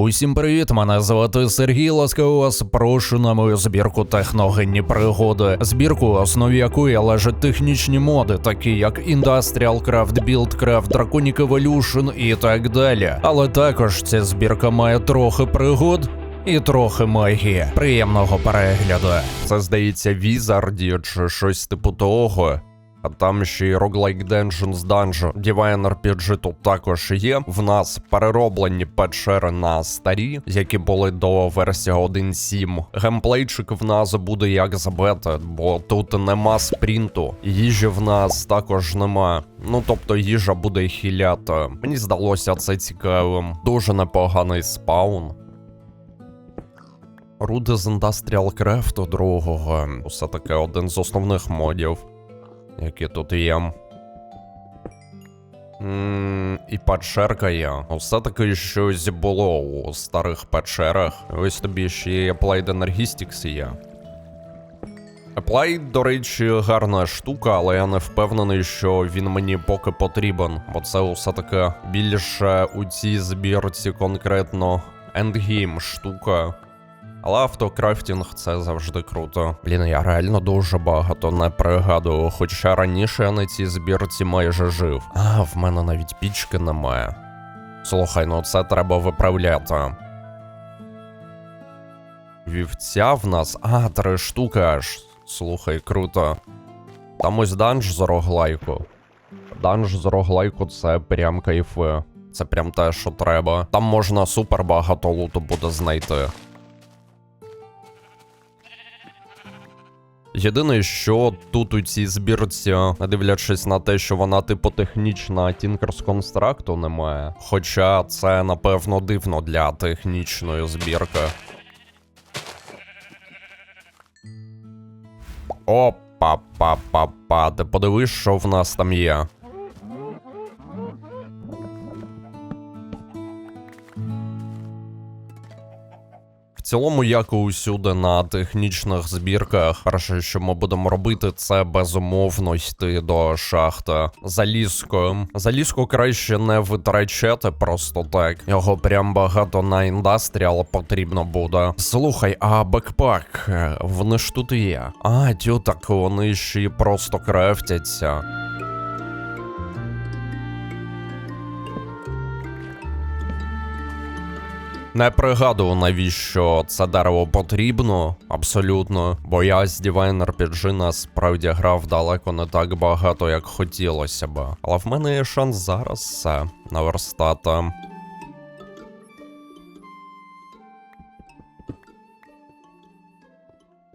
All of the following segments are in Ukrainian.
Усім привіт! Мене звати Сергій. Ласкаво вас прошу на мою збірку техногенні пригоди, збірку, в основі якої лежать технічні моди, такі як Industrial Craft, Buildcraft, Draconic Evolution і так далі. Але також ця збірка має трохи пригод. І трохи магії. Приємного перегляду. Це здається Візарді чи щось типу того. А там ще й Roguelike Dungeons Dungeon, Divine RPG тут також є. В нас перероблені печери на старі, які були до версії 1.7. Геймплейчик в нас буде як з бета, бо тут нема спринту. Їжі в нас також нема. Ну тобто їжа буде хіляти. Мені здалося це цікавим. Дуже непоганий спаун. Руди з Industrial Craft другого. Усе таки один з основних модів які тут є. м і печерка є. Усе таки щось було у старих печерах. Ось тобі ще є Applied Energistics є. Applied, до речі, гарна штука, але я не впевнений, що він мені поки потрібен. Бо це усе таки більше у цій збірці конкретно ендгейм штука. Але автокрафтінг це завжди круто. Блін, я реально дуже багато не пригадую, хоча раніше я на цій збірці майже жив. А, в мене навіть пічки немає. Слухай, ну це треба виправляти. Вівця в нас. А, три штуки аж. Слухай, круто. Там ось данж з роглайку. Данж з роглайку це прям кайфи. Це прям те, що треба. Там можна супер багато луту буде знайти. Єдине, що тут у цій збірці, не дивлячись на те, що вона типу технічна, Тінкерс констракту немає. Хоча це напевно дивно для технічної збірки. Опа-па-па-па, ти подивись, що в нас там є. Цілому, як і усюди на технічних збірках, перше, що ми будемо робити, це безумовно йти до шахти залізкою. Залізку краще не витрачати просто так. Його прям багато на індастріал потрібно буде. Слухай, а бекпак, е, вони ж тут є. А, тю, так вони ще просто крафтяться. Не пригадую, навіщо це дерево потрібно, абсолютно. Бо я з Divine RPG насправді грав далеко не так багато, як хотілося б. Але в мене є шанс зараз це наверстати.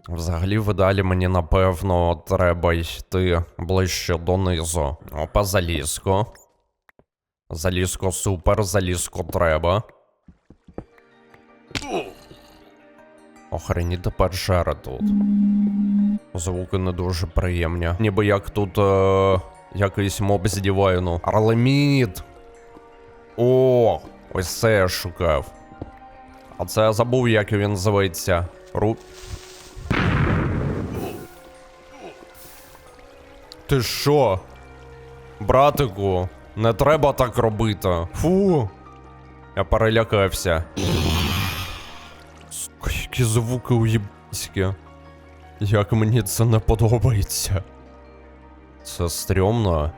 Взагалі, в ідеалі мені напевно треба йти ближче донизу. Опа, залізко. Залізко супер, залізко треба. Охреніти печери тут. Звуки не дуже приємні. Ніби як тут е, якийсь моб з дівайну. Арлеміт! О, ось це я шукав. А це я забув, як він зветься. Ру. Ти що? Братику, не треба так робити. Фу. Я перелякався. Сука, які звуки уєбські. Як мені це не подобається. Це стрьомно.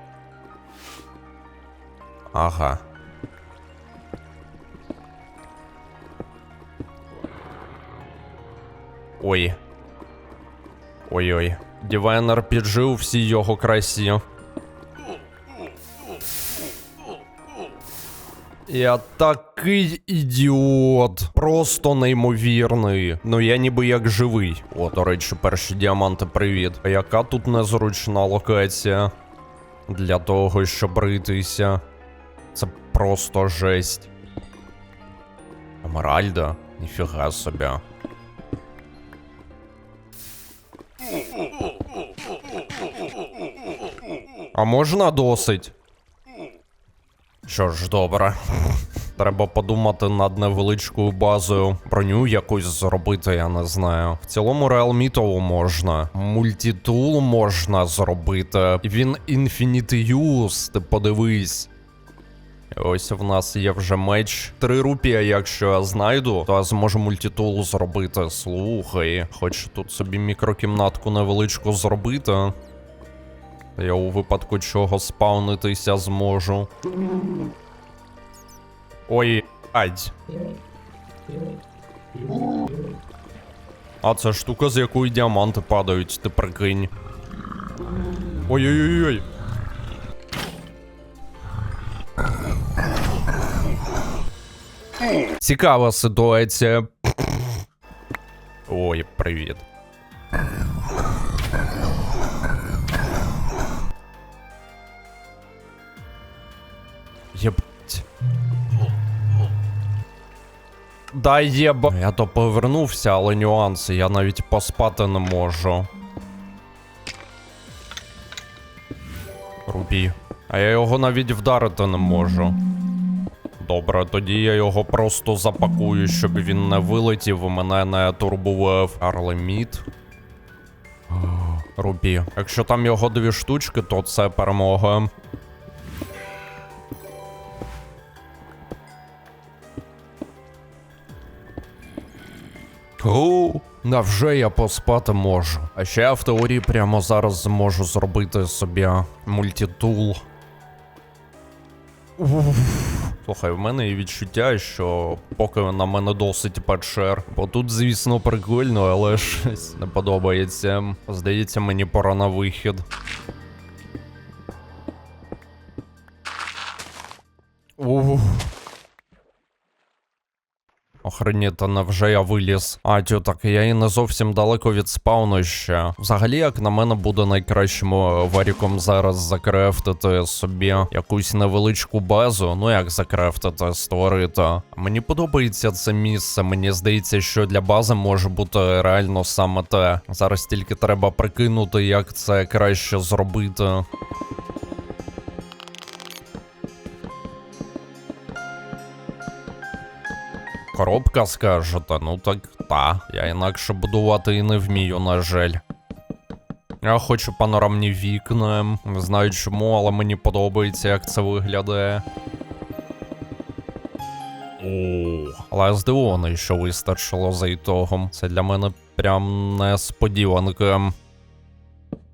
Ага. Ой. Ой-ой. Divine RPG у всій його красі. Я такий ідіот. Просто неймовірний. Ну я ніби як живий. О, до речі, перші діаманти, привіт. А яка тут незручна локація? Для того, щоб ритися. Це просто жесть. Емеральда? Ніфіга собі. А можна досить? Що ж, добре. Треба подумати над невеличкою базою. Броню якусь зробити, я не знаю. В цілому реалмітову можна. Мультитул можна зробити. Він Infinity Use, ти подивись. Ось в нас є вже меч. Три рупія, якщо я знайду, то я зможу мультитул зробити. Слухай, хочу тут собі мікрокімнатку невеличку зробити. Я у випадку чого спавнитися зможу. Ой, адь. А це штука, з якої діаманти падають, ти прикинь. Ой-ой-ой. Цікава ситуація. Ой, привіт. Да єба. Я то повернувся, але нюанси, я навіть поспати не можу. Рубі. А я його навіть вдарити не можу. Добре, тоді я його просто запакую, щоб він не вилетів і мене не турбував. Арлеміт. Рубі. Якщо там його дві штучки, то це перемога. Оу, навже я поспати можу. А ще я в теорії прямо зараз зможу зробити собі мультитул. Слухай, в мене є відчуття, що поки на мене досить печер. Бо тут, звісно, прикольно, але щось не подобається. Здається, мені пора на вихід. Охренєта, невже я виліз. А, тю, так я і не зовсім далеко від спауну ще. Взагалі, як на мене, буде найкращим е, варіком зараз закрефтити собі якусь невеличку базу. Ну як закрефтити, створити. Мені подобається це місце. Мені здається, що для бази може бути реально саме те. Зараз тільки треба прикинути, як це краще зробити. Коробка скажете, ну так та. Я інакше будувати і не вмію, на жаль. Я хочу панорамні вікна. Не знаю чому, але мені подобається, як це виглядає. О, але я здивований, що вистачило за ітогом. Це для мене прям несподіванка.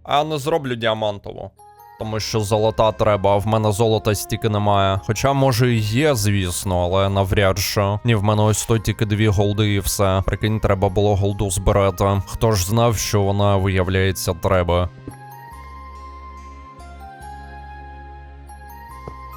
А не зроблю діамантово. Тому що золота треба, а в мене золота стільки немає. Хоча, може, і є, звісно, але навряд що. Ні, в мене ось то тільки дві голди і все. Прикинь, треба було голду збирати. Хто ж знав, що вона виявляється треба.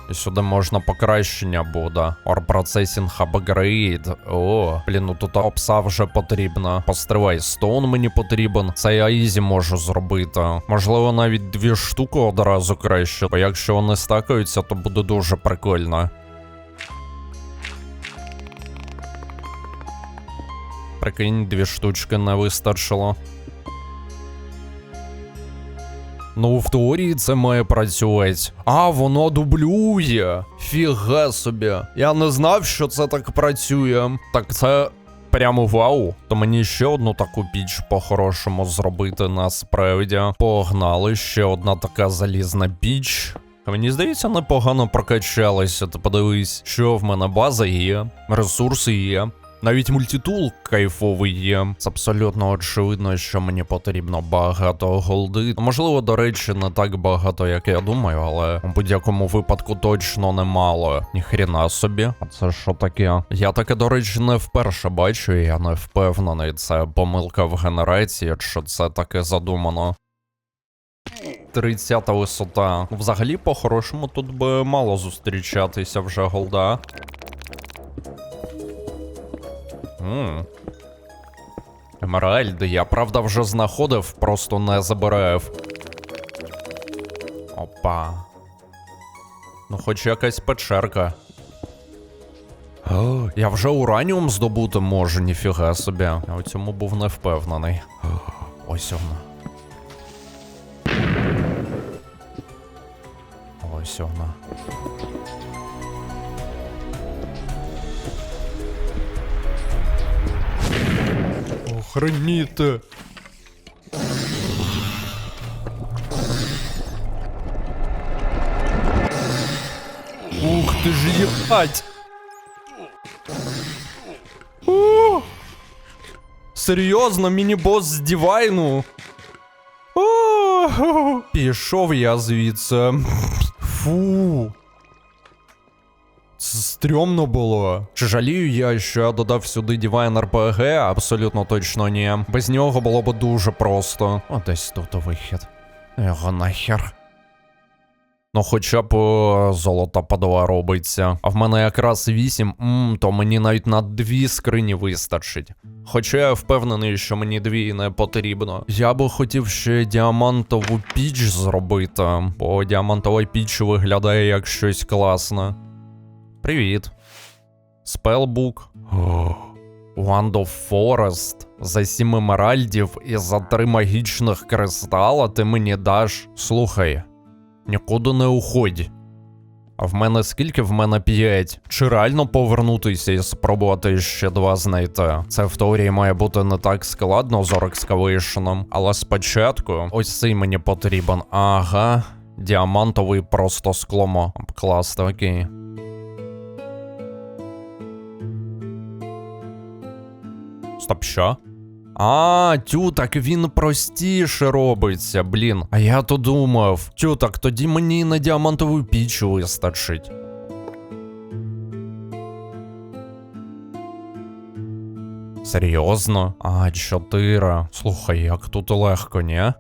І сюди можна покращення буде. Or Processing. О, блін, ну тут опса вже потрібна. Постривай, стоун мені потрібен. Це я ізі можу зробити. Можливо, навіть дві штуки одразу краще. Бо якщо вони стакаються, то буде дуже прикольно. Прикинь, дві штучки не вистачило. Ну, в теорії це має працювати. А, воно дублює. Фіга собі. Я не знав, що це так працює. Так це прямо вау. То мені ще одну таку піч по-хорошому зробити насправді. Погнали, ще одна така залізна піч. Мені здається, непогано прокачалися. Ти подивись, що в мене база є, ресурси є. Навіть мультитул кайфовий є. Це абсолютно очевидно, що мені потрібно багато голди. Можливо, до речі, не так багато, як я думаю, але у будь-якому випадку точно немало. Ніхрена собі. А це що таке? Я таке, до речі, не вперше бачу, і я не впевнений. Це помилка в генерації, що це таке задумано. 30 висота. Взагалі, по-хорошому, тут би мало зустрічатися вже голда. Ммм. Емеральди, я правда вже знаходив, просто не забирав. Опа. Ну, хоч якась печерка. Я вже ураніум здобути можу, ніфіга собі. Я у цьому був не впевнений. Ось вона. Ось вона. Охреніте. Ух ти ж їбать! О! Серйозно, міні-бос з Дівайну? О, Пішов я звідси. Фу. Стрьомно було. Чи жалію я, що я додав сюди Divine RPG? Абсолютно точно ні. Без нього було б дуже просто. О, десь тут вихід. Його нахер. Ну, хоча б е, золота падова робиться. А в мене якраз 8, м, то мені навіть на дві скрині вистачить. Хоча я впевнений, що мені дві не потрібно. Я би хотів ще діамантову піч зробити, бо діамантова піч виглядає як щось класне. Привіт. Спелбук. Wand of Forest. За сім емеральдів і за три магічних кристала ти мені даш. Слухай, нікуди не уходь. А в мене скільки в мене п'ять? Чи реально повернутися і спробувати ще два знайти? Це в теорії має бути не так складно з Орекскавейшеном, але спочатку ось цей мені потрібен. Ага. Діамантовий просто скломо. Класно, окей. Стоп, що? А, тю, так він простіше робиться, блін. А я то думав. Тю, так тоді мені на діамантову піч вистачить. Серйозно? А, чотири. Слухай, як тут легко, ні?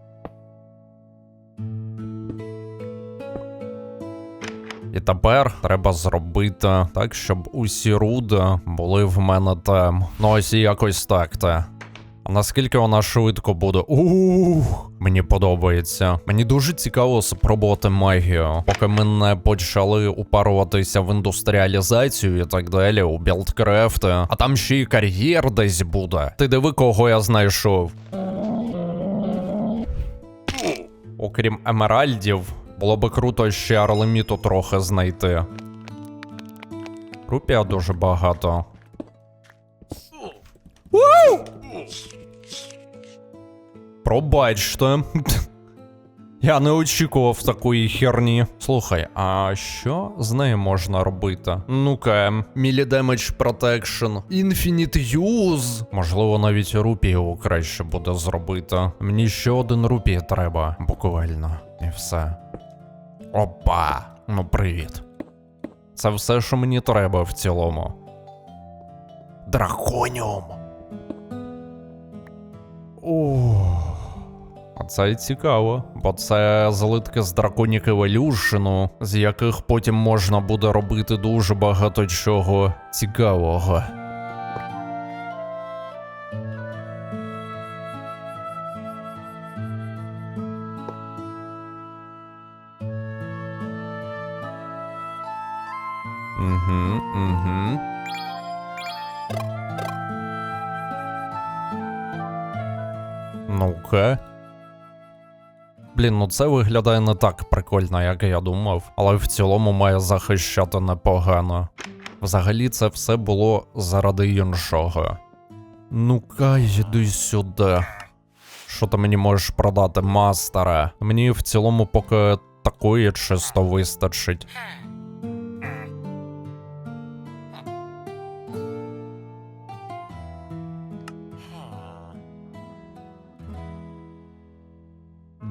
І тепер треба зробити так, щоб усі руди були в мене там. Ну ось і якось так те. А наскільки вона швидко буде? Ух, мені подобається. Мені дуже цікаво спробувати магію, поки ми не почали упаруватися в індустріалізацію і так далі, у білдкрафти. А там ще й кар'єр десь буде. Ти диви, кого я знайшов. Окрім емеральдів, було би круто ще арлеміту трохи знайти. Рупія дуже багато. Пробачте. Я не очікував такої херні. Слухай, а що з нею можна робити? Ну-ка, Damage Protection, Infinite Use. Можливо, навіть рупію краще буде зробити. Мені ще один рупій треба, буквально. І все. Опа! Ну, привіт. Це все, що мені треба в цілому. Драконіум. А це цікаво, бо це злитки з драконік Evolution, з яких потім можна буде робити дуже багато чого цікавого. Блін, ну це виглядає не так прикольно, як я думав, але в цілому має захищати непогано. Взагалі, це все було заради іншого. Ну-ка, йди сюди. Що ти мені можеш продати, мастере? Мені в цілому поки такої чисто вистачить.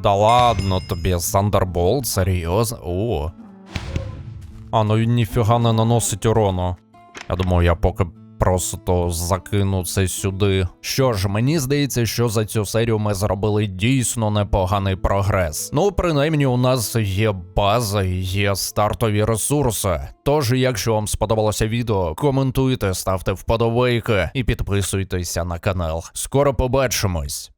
Да ладно тобі, Thunderbolt, серйозно? О. А, ну він ніфіга не наносить урону. Я думаю, я поки просто закину це сюди. Що ж, мені здається, що за цю серію ми зробили дійсно непоганий прогрес. Ну, принаймні, у нас є база є стартові ресурси. Тож, якщо вам сподобалося відео, коментуйте, ставте вподобайки і підписуйтеся на канал. Скоро побачимось.